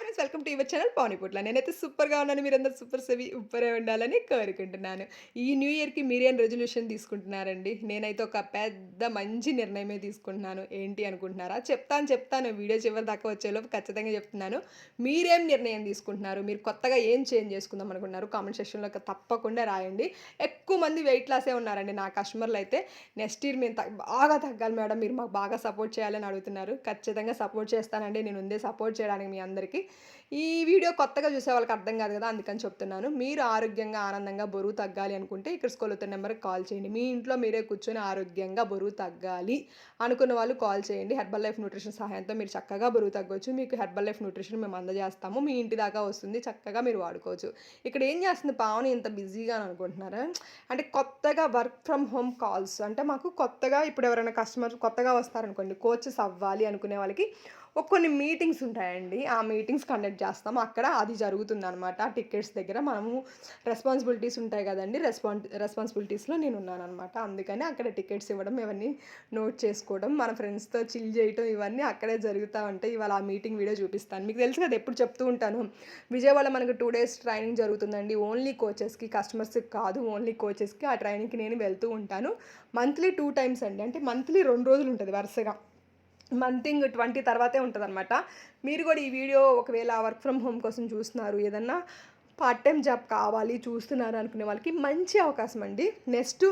Friends welcome to your channel పానీపుట్ల నేనైతే సూపర్గా ఉన్నాను మీరందరూ సూపర్ సెవి ఉప్పరే ఉండాలని కోరుకుంటున్నాను. ఈ న్యూ ఇయర్కి మీరేం రెజల్యూషన్ తీసుకుంటున్నారండి? నేనైతే ఒక పెద్ద మంచి నిర్ణయమే తీసుకుంటున్నాను. ఏంటి అనుకుంటున్నారా? చెప్తాను చెప్తాను. వీడియో చివరి దాకా వచ్చేలోపు ఖచ్చితంగా చెప్తున్నాను. మీరేం నిర్ణయం తీసుకుంటున్నారు? మీరు కొత్తగా ఏం చేంజ్ చేసుకుందాం అనుకుంటున్నారు కామెంట్ సెక్షన్లో తప్పకుండా రాయండి. ఎక్కువ మంది వెయిట్ లాసే ఉన్నారండి నా కస్టమర్లు అయితే. నెక్స్ట్ ఇయర్ మేము బాగా తగ్గాలి మేడం. మీరు మాకు బాగా సపోర్ట్ చేయాలని అడుగుతున్నారు. ఖచ్చితంగా సపోర్ట్ చేస్తానండి. నేను ఉందే సపోర్ట్ చేయడానికి మీ అందరికీ. ఈ వీడియో కొత్తగా చూసే వాళ్ళకి అర్థం కాదు కదా అందుకని చెప్తున్నాను. మీరు ఆరోగ్యంగా ఆనందంగా బరువు తగ్గాలి అనుకుంటే ఇక్కడ స్కూల్ నెంబర్కి కాల్ చేయండి. మీ ఇంట్లో మీరే కూర్చొని ఆరోగ్యంగా బరువు తగ్గాలి అనుకున్న వాళ్ళు కాల్ చేయండి. హెర్బల్ లైఫ్ న్యూట్రిషన్ సహాయంతో మీరు చక్కగా బరువు తగ్గవచ్చు మీకు హెర్బల్ లైఫ్ న్యూట్రిషన్ మేము అందజేస్తాము. మీ ఇంటి దాకా వస్తుంది చక్కగా మీరు వాడుకోవచ్చు. ఇక్కడ ఏం చేస్తుంది పావని ఇంత బిజీగా అనుకుంటున్నారా? అంటే కొత్తగా వర్క్ ఫ్రమ్ హోమ్ కాల్స్. అంటే మాకు కొత్తగా ఇప్పుడు ఎవరైనా కస్టమర్ కొత్తగా వస్తారనుకోండి కోచెస్ అవ్వాలి అనుకునే వాళ్ళకి కొన్ని మీటింగ్స్ ఉంటాయండి. ఆ మీటింగ్స్ కండక్ట్ చేస్తాం. అక్కడ అది జరుగుతుంది అనమాట టికెట్స్ దగ్గర మనము రెస్పాన్సిబిలిటీస్ ఉంటాయి కదండి. రెస్పాన్ రెస్పాన్సిబిలిటీస్లో నేను ఉన్నాను అనమాట అందుకని అక్కడ టికెట్స్ ఇవ్వడం ఇవన్నీ నోట్ చేసుకోవడం మన ఫ్రెండ్స్తో చిల్ చేయటం ఇవన్నీ అక్కడే జరుగుతూ ఉంటాయి. ఇవాళ ఆ మీటింగ్ వీడియో చూపిస్తాను. మీకు తెలుసు కదా ఎప్పుడు చెప్తూ ఉంటాను. విజయవాడ మనకు టూ డేస్ ట్రైనింగ్ జరుగుతుందండి. ఓన్లీ కోచెస్కి కస్టమర్స్కి కాదు ఓన్లీ కోచెస్కి ఆ ట్రైనింగ్కి నేను వెళ్తూ ఉంటాను. మంత్లీ టూ టైమ్స్ అండి. అంటే మంత్లీ రెండు రోజులు ఉంటుంది వరుసగా. మంతింగ్ ట్వంటీ తర్వాతే ఉంటుంది అనమాట మీరు కూడా ఈ వీడియో ఒకవేళ వర్క్ ఫ్రమ్ హోమ్ కోసం చూస్తున్నారు ఏదన్నా పార్ట్ టైం జాబ్ కావాలి చూస్తున్నారు అనుకునే వాళ్ళకి మంచి అవకాశం అండి. నెక్స్ట్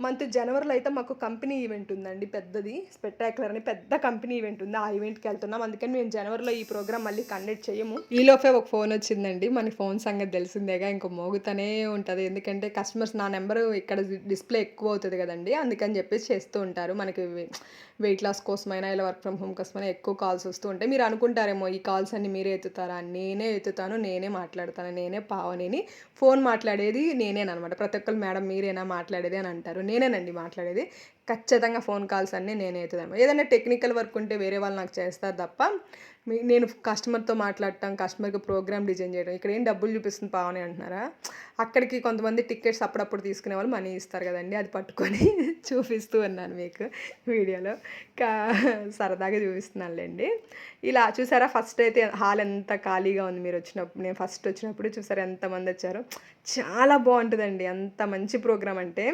మంత్ జనవరిలో అయితే మాకు కంపెనీ ఈవెంట్ ఉందండి పెద్దది. స్పెట్టాక్యులర్ అని పెద్ద కంపెనీ ఈవెంట్ ఉంది. ఆ ఈవెంట్కి వెళ్తున్నాం. అందుకని మేము జనవరిలో ఈ ప్రోగ్రామ్ మళ్ళీ కండక్ట్ చేయము. ఈలోపే ఒక ఫోన్ వచ్చిందండి. మన ఫోన్ సంగతి తెలిసిందేగా ఇంకో మోగుతూనే ఉంటుంది. ఎందుకంటే కస్టమర్స్ నా నెంబర్ ఇక్కడ డిస్ప్లే ఎక్కువ అవుతుంది కదండి. అందుకని చెప్పేసి చేస్తూ ఉంటారు. మనకి వెయిట్ లాస్ కోసమైనా ఇలా వర్క్ ఫ్రమ్ హోమ్ కోసమైనా ఎక్కువ కాల్స్ వస్తూ ఉంటాయి. మీరు అనుకుంటారేమో ఈ కాల్స్ అన్ని మీరే ఎత్తుతారా? నేనే ఎత్తుతాను నేనే మాట్లాడతాను నేనే పావనేని. ఫోన్ మాట్లాడేది నేనేనమాట ప్రతి ఒక్కరు మేడం మీరేనా మాట్లాడేది అని అంటారు. నేనేనండి మాట్లాడేది. ఖచ్చితంగా ఫోన్ కాల్స్ అన్నీ నేనే అవుతుంది ఏదైనా టెక్నికల్ వర్క్ ఉంటే వేరే వాళ్ళు నాకు చేస్తారు తప్ప మీ నేను కస్టమర్తో మాట్లాడటం కస్టమర్కి ప్రోగ్రామ్ డిజైన్ చేయడం ఇక్కడ ఏం డబ్బులు చూపిస్తుంది పావని అంటున్నారా? అక్కడికి కొంతమంది టికెట్స్ అప్పుడప్పుడు తీసుకునే వాళ్ళు మనీ ఇస్తారు కదండి అది పట్టుకొని చూపిస్తూ ఉన్నాను మీకు వీడియోలో. కా సరదాగా చూపిస్తున్నానులేండి. ఇలా చూసారా ఫస్ట్ అయితే హాల్ ఎంత ఖాళీగా ఉంది మీరు వచ్చినప్పుడు నేను ఫస్ట్ వచ్చినప్పుడు చూసారా ఎంతమంది వచ్చారు. చాలా బాగుంటుందండి అంత మంచి ప్రోగ్రామ్ అంటే.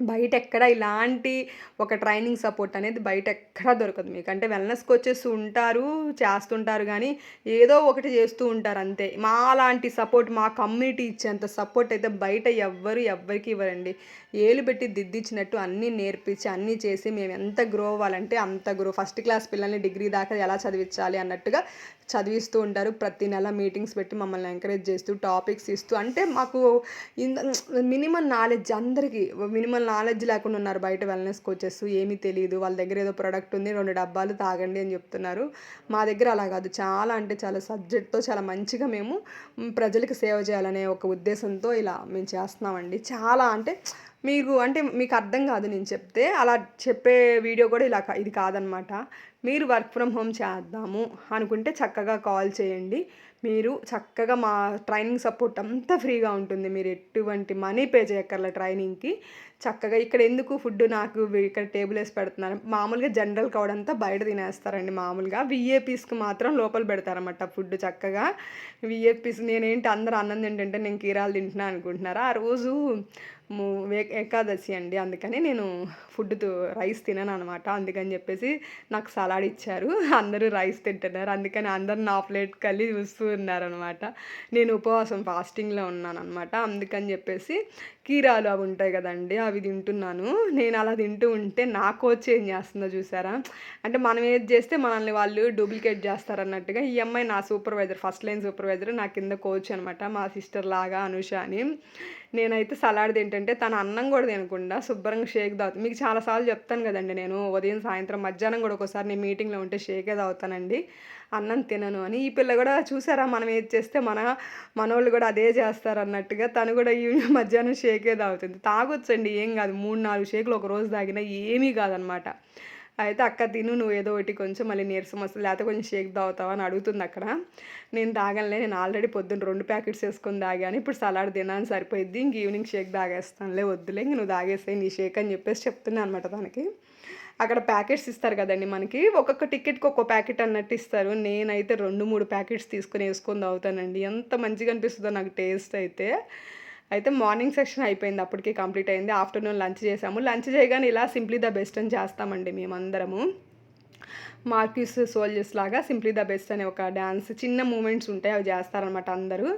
బయట ఎక్కడ ఇలాంటి ఒక ట్రైనింగ్ సపోర్ట్ అనేది బయట ఎక్కడ దొరకదు మీకు. అంటే వెల్నెస్ కోచెస్ ఉంటారు చేస్తుంటారు కానీ ఏదో ఒకటి చేస్తూ ఉంటారు అంతే. మా లాంటి సపోర్ట్ మా కమ్యూనిటీ ఇచ్చేంత సపోర్ట్ అయితే బయట ఎవ్వరు ఎవ్వరికి ఇవ్వరండి. ఏలు పెట్టి దిద్దిచ్చినట్టు అన్నీ నేర్పించి అన్నీ చేసి మేము ఎంత గ్రో అవ్వాలంటే అంత గ్రో. ఫస్ట్ క్లాస్ పిల్లల్ని డిగ్రీ దాకా ఎలా చదివించాలి అన్నట్టుగా చదివిస్తూ ఉంటారు. ప్రతి నెల మీటింగ్స్ పెట్టి మమ్మల్ని ఎంకరేజ్ చేస్తూ టాపిక్స్ ఇస్తూ. అంటే మాకు మినిమం నాలెడ్జ్ అందరికీ మినిమం నాలెడ్జ్ లేకుండా ఉన్నారు బయట వెల్నెస్ కోచెస్ ఏమీ తెలియదు వాళ్ళ దగ్గర ఏదో ప్రోడక్ట్ ఉంది రెండు డబ్బాలు తాగండి అని చెప్తున్నారు. మా దగ్గర అలా కాదు. చాలా అంటే చాలా సబ్జెక్ట్తో చాలా మంచిగా మేము ప్రజలకు సేవ చేయాలనే ఒక ఉద్దేశంతో ఇలా మేము చేస్తున్నామండి. చాలా అంటే మీకు అంటే మీకు అర్థం కాదు నేను చెప్తే అలా చెప్పే వీడియో కూడా ఇలా కా- ఇది కాదనమాట. మీరు వర్క్ ఫ్రమ్ హోమ్ చేద్దాము అనుకుంటే చక్కగా కాల్ చేయండి. మీరు చక్కగా మా ట్రైనింగ్ సపోర్ట్ అంతా ఫ్రీగా ఉంటుంది. మీరు ఎటువంటి మనీ పే చేయక్కర్ల ట్రైనింగ్కి. చక్కగా ఇక్కడ ఎందుకు ఫుడ్ నాకు ఇక్కడ టేబుల్ వేసి పెడుతున్నారు? మామూలుగా జనరల్ కౌడంతా బయట తినేస్తారండి మామూలుగా. విఏపీస్కి మాత్రం లోపల పెడతారన్నమాట ఫుడ్ చక్కగా. విఏపీస్ నేనేంటి అందరూ అన్నం తింటుంటే నేను కీరాలు తింటున్నా అనుకుంటున్నారా? ఆ రోజు ఏకాదశి అండి. అందుకని నేను ఫుడ్ రైస్ తినను అనమాట అందుకని చెప్పేసి నాకు సలాడ్ ఇచ్చారు. అందరూ రైస్ తింటున్నారు. అందుకని అందరు నా ప్లేట్ కలిసి చూస్తూ ఉన్నారనమాట నేను ఉపవాసం ఫాస్టింగ్లో ఉన్నాను అనమాట అందుకని చెప్పేసి కీరాలు అవి ఉంటాయి కదండి అవి తింటున్నాను. నేను అలా తింటూ ఉంటే నా కోచ్ ఏం చేస్తుందో చూసారా? అంటే మనం ఏది చేస్తే మనల్ని వాళ్ళు డూప్లికేట్ చేస్తారన్నట్టుగా ఈ అమ్మాయి నా సూపర్వైజర్ ఫస్ట్ లైన్ సూపర్వైజర్ నా కింద కోచ్ అనమాట మా సిస్టర్ లాగా అనుష అని. నేనైతే సలాడ్ ఏంటంటే తన అన్నం కూడా తినకుండా శుభ్రంగా షేక్ తాగుతాను మీకు చాలాసార్లు చెప్తాను కదండి నేను ఉదయం సాయంత్రం మధ్యాహ్నం కూడా ఒకసారి నేను మీటింగ్లో ఉంటే షేకే తాగుతానండి. అన్నం తినను అని. ఈ పిల్ల కూడా చూసారా మనం ఏది చేస్తే మన మనోళ్ళు కూడా అదే చేస్తారు అన్నట్టుగా తను కూడా ఈ మధ్యాహ్నం షేకే తాగుతుంది. తాగొచ్చండి ఏం కాదు. మూడు నాలుగు షేకులు ఒక రోజు తాగినా ఏమీ కాదనమాట అయితే అక్క తిను నువ్వు ఏదో ఒకటి కొంచెం మళ్ళీ నీరసం వస్తుంది లేకపోతే కొంచెం షేక్ తాగుతావా అని అడుగుతుంది అక్కడ. నేను తాగలే నేను ఆల్రెడీ పొద్దున్న రెండు ప్యాకెట్స్ వేసుకొని తాగాను ఇప్పుడు సలాడ్ తినాను సరిపోయిద్ది ఇంక ఈవినింగ్ షేక్ తాగేస్తానులే వద్దులే ఇంక నువ్వు తాగేస్తాయి నీ షేక్ అని చెప్పేసి చెప్తున్నాను అనమాట తనకి. అక్కడ ప్యాకెట్స్ ఇస్తారు కదండి మనకి. ఒక్కొక్క టికెట్కి ఒక్కో ప్యాకెట్ అన్నట్టు ఇస్తారు. నేనైతే రెండు మూడు ప్యాకెట్స్ తీసుకొని వేసుకొని తాగుతానండి. ఎంత మంచిగా అనిపిస్తుందో నాకు టేస్ట్ అయితే. అయితే మార్నింగ్ సెక్షన్ అయిపోయింది అప్పటికే కంప్లీట్ అయింది. ఆఫ్టర్నూన్ లంచ్ చేసాము. లంచ్ చేయగానే ఇలా సింప్లీ ద బెస్ట్ అని చేస్తామండి మేమందరము. మార్క్యూస్ సోల్జర్స్ లాగా సింప్లీ ద బెస్ట్ అనే ఒక డ్యాన్స్ చిన్న మూమెంట్స్ ఉంటాయి అవి చేస్తారనమాట అందరూ.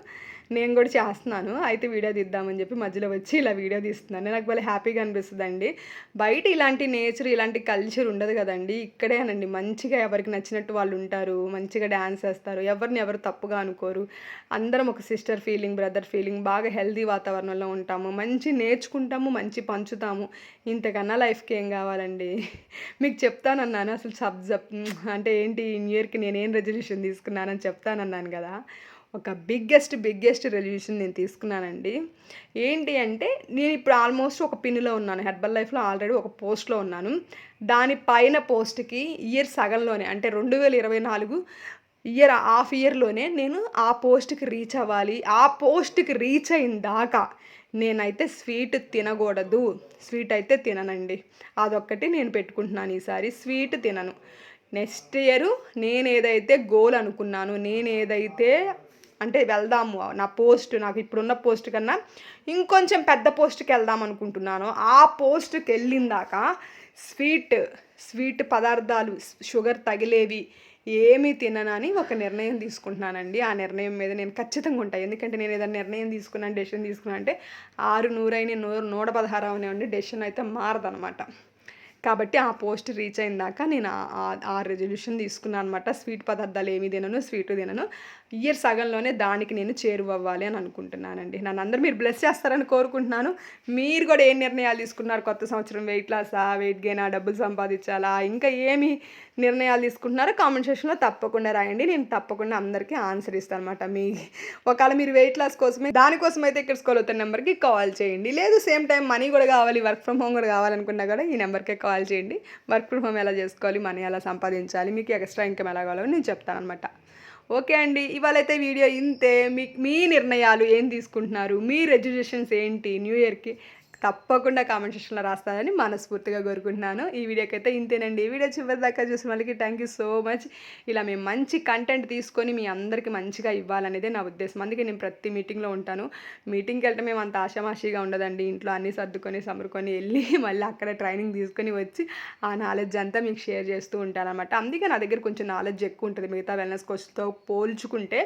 నేను కూడా చేస్తున్నాను. అయితే వీడియో తీద్దామని చెప్పి మధ్యలో వచ్చి ఇలా వీడియో తీస్తున్నాను. నాకు భలే హ్యాపీగా అనిపిస్తుందండి. బయట ఇలాంటి నేచర్ ఇలాంటి కల్చర్ ఉండదు కదండి. ఇక్కడేనండి. మంచిగా ఎవరికి నచ్చినట్టు వాళ్ళు ఉంటారు. మంచిగా డ్యాన్స్ వేస్తారు. ఎవరిని ఎవరు తప్పుగా అనుకోరు. అందరం ఒక సిస్టర్ ఫీలింగ్ బ్రదర్ ఫీలింగ్ బాగా హెల్దీ వాతావరణంలో ఉంటాము. మంచి నేర్చుకుంటాము మంచి పంచుతాము. ఇంతకన్నా లైఫ్కి ఏం కావాలండి? మీకు చెప్తానన్నాను. అసలు సబ్ అంటే ఏంటి ఈ ఇయర్కి నేనేం రెజల్యూషన్ తీసుకున్నానని చెప్తానన్నాను కదా. ఒక బిగ్గెస్ట్ బిగ్గెస్ట్ రెజల్యూషన్ నేను తీసుకున్నానండి. ఏంటి అంటే నేను ఇప్పుడు ఆల్మోస్ట్ ఒక పిన్నులో ఉన్నాను. హెర్బల్ లైఫ్లో ఆల్రెడీ ఒక పోస్ట్లో ఉన్నాను. దాని పైన పోస్ట్కి ఇయర్ సగంలోనే అంటే రెండు వేల ఇరవై నాలుగు ఇయర్ హాఫ్ ఇయర్లోనే నేను ఆ పోస్ట్కి రీచ్ అవ్వాలి. ఆ పోస్ట్కి రీచ్ అయిన దాకా నేనైతే స్వీట్ తినకూడదు. స్వీట్ అయితే తిననండి. అదొక్కటి నేను పెట్టుకుంటున్నాను ఈసారి. స్వీట్ తినను. నెక్స్ట్ ఇయర్ నేను ఏదైతే గోల్ అనుకున్నాను నేను ఏదైతే అంటే వెళ్దాము నా పోస్ట్ నాకు ఇప్పుడున్న పోస్ట్ కన్నా ఇంకొంచెం పెద్ద పోస్ట్కి వెళ్దాం అనుకుంటున్నాను. ఆ పోస్ట్కి వెళ్ళిందాక స్వీట్ స్వీట్ పదార్థాలు షుగర్ తగిలేవి ఏమీ తిననని ఒక నిర్ణయం తీసుకుంటున్నానండి. ఆ నిర్ణయం మీద నేను ఖచ్చితంగా ఉంటాను ఎందుకంటే నేను ఏదైనా నిర్ణయం తీసుకున్నాను డెసిషన్ తీసుకున్నాను అంటే ఆరు నూరైన నూరు నూట పదహారు అవనివ్వండి డెసిషన్ అయితే మారదనమాట. కాబట్టి ఆ పోస్ట్ రీచ్ అయిన దాకా నేను ఆ- ఆ- రెజల్యూషన్ తీసుకున్నాను అనమాట స్వీట్ పదార్థాలు ఏమి తినను స్వీట్ తినను. ఇయర్ సగంలోనే దానికి నేను చేరువవ్వాలి అని అనుకుంటున్నానండి. నన్ను అందరూ మీరు బ్లెస్ చేస్తారని కోరుకుంటున్నాను. మీరు కూడా ఏ నిర్ణయాలు తీసుకున్నారు కొత్త సంవత్సరం? వెయిట్ లాసా వెయిట్ గెయినా డబ్బులు సంపాదించాలా? ఇంకా ఏమి నిర్ణయాలు తీసుకుంటున్నారో కామెంట్ సెక్షన్లో తప్పకుండా రాయండి. నేను తప్పకుండా అందరికీ ఆన్సర్ ఇస్తాను అనమాట మీ ఒకవేళ మీరు వెయిట్ లాస్ కోసమే దానికోసం అయితే ఇక్కడ స్కూల్ అవుతున్న నెంబర్కి కాల్ చేయండి. లేదు సేమ్ టైం మనీ కూడా కావాలి వర్క్ ఫ్రమ్ హోమ్ కూడా కావాలనుకున్నా కూడా ఈ నెంబర్కే కాల్ చేయండి. వర్క్ ఫ్రమ్ హోమ్ ఎలా చేసుకోవాలి మనీ ఎలా సంపాదించాలి మీకు ఎక్స్ట్రా ఇన్కమ్ ఎలా కావాలో నేను చెప్తాను అనమాట ఓకే అండి ఇవాళైతే వీడియో ఇంతే. మీ మీ నిర్ణయాలు ఏం తీసుకుంటున్నారు? మీ రెజ్యులేషన్స్ ఏంటి? న్యూ ఇయర్కి తప్పకుండా కామెంట్ సెక్షన్లో రాస్తారని మనస్ఫూర్తిగా కోరుకుంటున్నాను. ఈ వీడియోకి అయితే ఇంతేనండి. ఈ వీడియో చివరి దాకా చూసిన వాళ్ళకి థ్యాంక్ యూ సో మచ్ ఇలా మేము మంచి కంటెంట్ తీసుకొని మీ అందరికీ మంచిగా ఇవ్వాలనేదే నా ఉద్దేశం. అందుకే నేను ప్రతి మీటింగ్లో ఉంటాను. మీటింగ్కి వెళ్తే మేము అంత ఆషామాషిగా ఉండదండి. ఇంట్లో అన్నీ సర్దుకొని సమురుకొని వెళ్ళి మళ్ళీ అక్కడ ట్రైనింగ్ తీసుకొని వచ్చి ఆ నాలెడ్జ్ అంతా మీకు షేర్ చేస్తూ ఉంటాను అనమాట అందుకే నా దగ్గర కొంచెం నాలెడ్జ్ ఎక్కువ ఉంటుంది. మిగతా వెల్నెస్ కోచ్తో పోల్చుకుంటే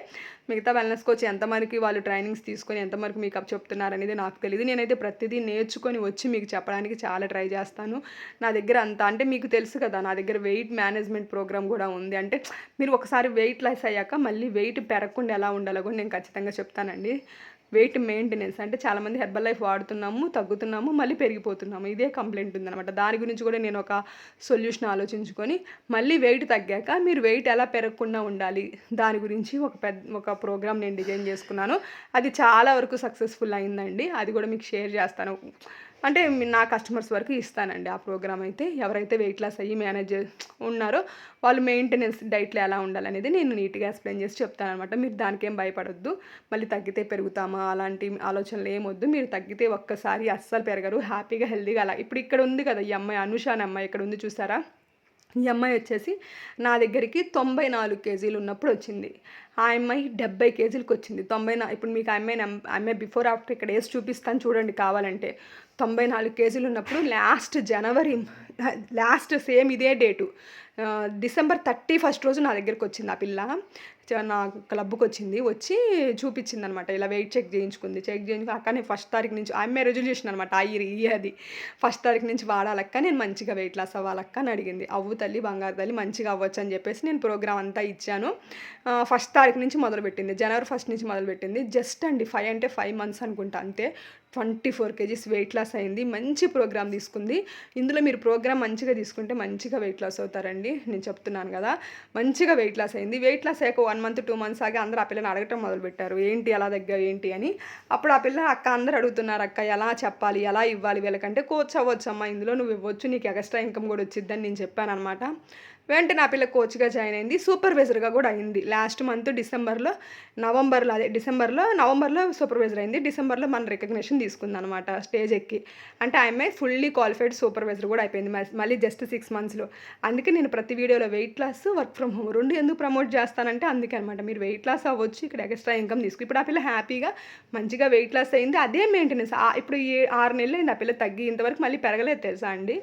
మిగతా వెల్నెస్ కోచ్ ఎంతమందికి వాళ్ళు ట్రైనింగ్స్ తీసుకొని ఎంతవరకు మీకు అప్ చెప్తున్నారు అనేది నాకు తెలియదు నేనైతే ప్రతిదీ నేర్చుకొని వచ్చి మీకు చెప్పడానికి చాలా ట్రై చేస్తాను. నా దగ్గర అంత అంటే మీకు తెలుసు కదా నా దగ్గర వెయిట్ మేనేజ్మెంట్ ప్రోగ్రామ్ కూడా ఉంది. అంటే మీరు ఒకసారి వెయిట్ లెస్ అయ్యాక మళ్ళీ వెయిట్ పెరగకుండా ఎలా ఉండాలో కూడా నేను ఖచ్చితంగా చెప్తానండి. Weight maintenance. అంటే చాలామంది హెర్బల్ లైఫ్ వాడుతున్నాము తగ్గుతున్నాము మళ్ళీ పెరిగిపోతున్నాము. ఇదే కంప్లైంట్ ఉందన్నమాట. దాని గురించి కూడా నేను ఒక సొల్యూషన్ ఆలోచించుకొని మళ్ళీ వెయిట్ తగ్గాక మీరు వెయిట్ ఎలా పెరగకుండా ఉండాలి? దాని గురించి ఒక పెద్ద ఒక ప్రోగ్రామ్ నేను డిజైన్ చేసుకున్నాను. అది చాలా వరకు సక్సెస్ఫుల్ అయిందండి. అది కూడా మీకు షేర్ చేస్తాను. అంటే నా కస్టమర్స్ వరకు ఇస్తానండి ఆ ప్రోగ్రామ్ అయితే. ఎవరైతే వెయిట్ లాస్ అయ్యి మేనేజ్ ఉన్నారో వాళ్ళు మెయింటెనెన్స్ డైట్లో ఎలా ఉండాలనేది నేను నీట్గా ఎక్స్ప్లెయిన్ చేసి చెప్తాను అనమాట మీరు దానికేం భయపడొద్దు. మళ్ళీ తగ్గితే పెరుగుతామా? అలాంటి ఆలోచనలు ఏమొద్దు మీరు తగ్గితే ఒక్కసారి అస్సలు పెరగరు. హ్యాపీగా హెల్తీగా అలా. ఇప్పుడు ఇక్కడ ఉంది కదా ఈ అమ్మాయి అనుష అనే అమ్మాయి ఇక్కడ ఉంది చూసారా? ఈ అమ్మాయి వచ్చేసి నా దగ్గరికి తొంభై నాలుగు కేజీలు ఉన్నప్పుడు వచ్చింది. ఆ అమ్మాయి డెబ్బై కేజీలకు వచ్చింది తొంభై నా ఇప్పుడు మీకు ఆ అమ్మాయి అమ్మాయి బిఫోర్ ఆఫ్టర్ ఇక్కడ వేసి చూపిస్తాను చూడండి కావాలంటే. తొంభై నాలుగు కేజీలు ఉన్నప్పుడు లాస్ట్ జనవరి లాస్ట్ సేమ్ ఇదే డేటు. డిసెంబర్ థర్టీ ఫస్ట్ రోజు నా దగ్గరికి వచ్చింది ఆ పిల్ల. నా క్లబ్కి వచ్చింది. వచ్చి చూపించింది అనమాట ఇలా వెయిట్ చెక్ చేయించుకుంది. చెక్ చేయించుకుని అక్క నేను ఫస్ట్ తారీఖు నుంచి ఆమె రెజల్యూషన్ అనమాట ఆ ఇయర్ ఈ అది. ఫస్ట్ తారీఖు నుంచి వాడాలక్క నేను మంచిగా వెయిట్ లాస్ అవ్వాలక్క అని అడిగింది. అవ్వు తల్లి బంగారు తల్లి మంచిగా అవ్వచ్చు అని చెప్పేసి నేను ప్రోగ్రామ్ అంతా ఇచ్చాను. ఫస్ట్ తారీఖు నుంచి మొదలుపెట్టింది. జనవరి ఫస్ట్ నుంచి మొదలుపెట్టింది. జస్ట్ అండి ఫైవ్ అంటే ఫైవ్ మంత్స్ అనుకుంటా అంతే. Twenty four kgs weight loss అయింది. మంచి ప్రోగ్రామ్ తీసుకుంది. ఇందులో మీరు ప్రోగ్రామ్ మంచిగా తీసుకుంటే మంచిగా వెయిట్ లాస్ అవుతారండి. నేను చెప్తున్నాను కదా. మంచిగా వెయిట్ లాస్ అయింది. వెయిట్ లాస్ అయ్యాక వన్ మంత్ టూ మంత్స్ ఆగి అందరూ ఆ పిల్లని అడగటం మొదలుపెట్టారు. ఏంటి ఎలా దగ్గర ఏంటి? అని. అప్పుడు ఆ పిల్ల అక్క అందరూ అడుగుతున్నారు అక్క ఎలా చెప్పాలి? ఎలా ఇవ్వాలి? వీళ్ళకంటే కోచ్ అవ్వచ్చు అమ్మా ఇందులో నువ్వు ఇవ్వచ్చు. నీకు ఎక్స్ట్రా ఇన్కమ్ కూడా వచ్చిద్దని నేను చెప్పాను అనమాట వెంటనే ఆ పిల్ల కోచ్గా జాయిన్ అయింది. సూపర్వైజర్గా కూడా అయింది. లాస్ట్ మంత్ డిసెంబర్లో నవంబర్లో అదే డిసెంబర్లో నవంబర్లో సూపర్వైజర్ అయింది. డిసెంబర్లో మన రికగ్నేషన్ తీసుకుందనమాట స్టేజ్ ఎక్కి అంటే ఆమె ఫుల్లీ క్వాలిఫైడ్ సూపర్వైజర్ కూడా అయిపోయింది మళ్ళీ జస్ట్ సిక్స్ మంత్స్లో. అందుకే నేను ప్రతి వీడియోలో weight loss work from home రెండు ఎందుకు ప్రమోట్ చేస్తానంటే అందుకే అనమాట మీరు వెయిట్ లాస్ అవ్వచ్చు ఇక్కడ ఎక్స్ట్రా ఇన్కమ్ తీసుకు ఇప్పుడు ఆ పిల్ల హ్యాపీగా మంచిగా వెయిట్ లాస్ అయింది. అదే మెయింటెనెన్స్. ఇప్పుడు ఈ ఆరు నెలలు అయింది ఆ పిల్ల తగ్గి ఇంతవరకు మళ్ళీ పెరగలేదు తెలుసా అండి?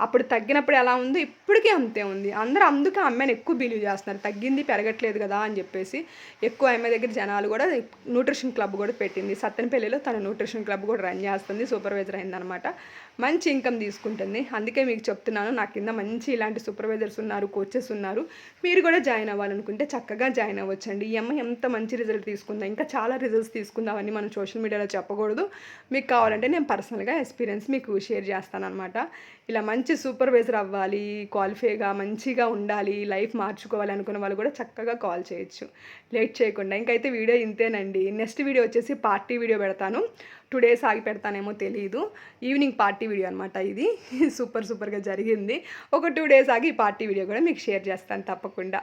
అప్పుడు తగ్గినప్పుడు ఎలా ఉందో ఇప్పటికీ అంతే ఉంది. అందరూ అందుకే అమ్మాయిని ఎక్కువ బిలీవ్ చేస్తున్నారు. తగ్గింది పెరగట్లేదు కదా అని చెప్పేసి ఎక్కువ అమ్మాయి దగ్గర జనాలు కూడా న్యూట్రిషన్ క్లబ్ కూడా పెట్టింది. సత్తెనపల్లిలో తన న్యూట్రిషన్ క్లబ్ కూడా రన్ చేస్తుంది సూపర్వైజర్ అయిందనమాట. మంచి ఇన్కమ్ తీసుకుంటుంది. అందుకే మీకు చెప్తున్నాను నా కింద మంచి ఇలాంటి సూపర్వైజర్స్ ఉన్నారు కోచెస్ ఉన్నారు. మీరు కూడా జాయిన్ అవ్వాలనుకుంటే చక్కగా జాయిన్ అవ్వచ్చండి. ఈ అమ్మాయి ఎంత మంచి రిజల్ట్ తీసుకుందా ఇంకా చాలా రిజల్ట్స్ తీసుకుందామని మనం సోషల్ మీడియాలో చెప్పకూడదు. మీకు కావాలంటే నేను పర్సనల్గా ఎక్స్పీరియన్స్ మీకు షేర్ చేస్తాను అనమాట ఇలా మంచి సూపర్వైజర్ అవ్వాలి క్వాలిఫైగా మంచిగా ఉండాలి లైఫ్ మార్చుకోవాలి అనుకున్న వాళ్ళు కూడా చక్కగా కాల్ చేయొచ్చు. లేట్ చేయకుండా. ఇంకైతే వీడియో ఇంతేనండి. నెక్స్ట్ వీడియో వచ్చేసి పార్టీ వీడియో పెడతాను. టూ డేస్ ఆగి పెడతానేమో తెలియదు ఈవినింగ్ పార్టీ వీడియో అనమాట ఇది. సూపర్ సూపర్గా జరిగింది. ఒక టూ డేస్ ఆగి ఈ పార్టీ వీడియో కూడా మీకు షేర్ చేస్తాను తప్పకుండా.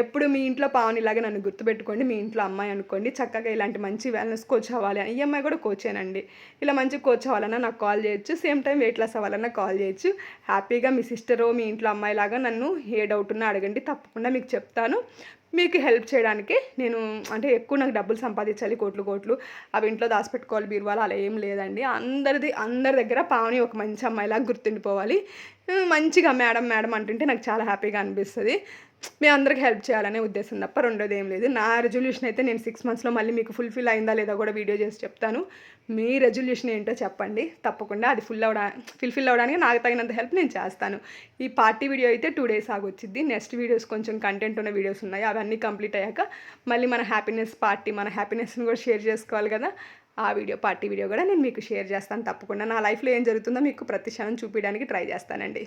ఎప్పుడు మీ ఇంట్లో పావని ఇలాగే నన్ను గుర్తుపెట్టుకోండి మీ ఇంట్లో అమ్మాయి అనుకోండి చక్కగా ఇలాంటి మంచి వెల్నెస్ కోచ్ అవ్వాలి అని. ఈ అమ్మాయి కూడా కోచేనండి ఇలా మంచి కోచ్ అవ్వాలన్నా నాకు కాల్ చేయొచ్చు సేమ్ టైం వెయిట్ లాస్ అవ్వాలన్నా కాల్ చేయొచ్చు. హ్యాపీగా మీ సిస్టరో మీ ఇంట్లో అమ్మాయి లాగా నన్ను ఏ డౌట్ ఉన్నా అడగండి తప్పకుండా మీకు చెప్తాను. మీకు హెల్ప్ చేయడానికి నేను అంటే ఎక్కువ నాకు డబ్బులు సంపాదించాలి కోట్లు కోట్లు అవి ఇంట్లో దాచిపెట్టుకోవాలి బీరువాలు అలా ఏం లేదండి. అందరిది అందరి దగ్గర పావని ఒక మంచి అమ్మాయిలాగా గుర్తుండిపోవాలి. మంచిగా మేడం మేడం అంటుంటే నాకు చాలా హ్యాపీగా అనిపిస్తుంది. మీ అందరికి హెల్ప్ చేయాలనే ఉద్దేశం తప్ప రెండోది ఏం లేదు. నా రెజల్యూషన్ అయితే నేను సిక్స్ మంత్స్లో మళ్ళీ మీకు ఫుల్ఫిల్ అయిందా లేదా కూడా వీడియో చేసి చెప్తాను. మీ రెజల్యూషన్ ఏంటో చెప్పండి. తప్పకుండా అది ఫుల్ అవడా ఫుల్ఫిల్ అవ్వడానికి నాకు తగినంత హెల్ప్ నేను చేస్తాను. ఈ పార్టీ వీడియో అయితే టూ డేస్ ఆగొచ్చింది నెక్స్ట్ వీడియోస్ కొంచెం కంటెంట్ ఉన్న వీడియోస్ ఉన్నాయి. అవన్నీ కంప్లీట్ అయ్యాక మళ్ళీ మన హ్యాపీనెస్ పార్టీ మన హ్యాపీనెస్ని కూడా షేర్ చేసుకోవాలి కదా. ఆ వీడియో పార్టీ వీడియో కూడా నేను మీకు షేర్ చేస్తాను తప్పకుండా. నా లైఫ్లో ఏం జరుగుతుందో మీకు ప్రతి క్షణం చూపించడానికి ట్రై చేస్తానండి.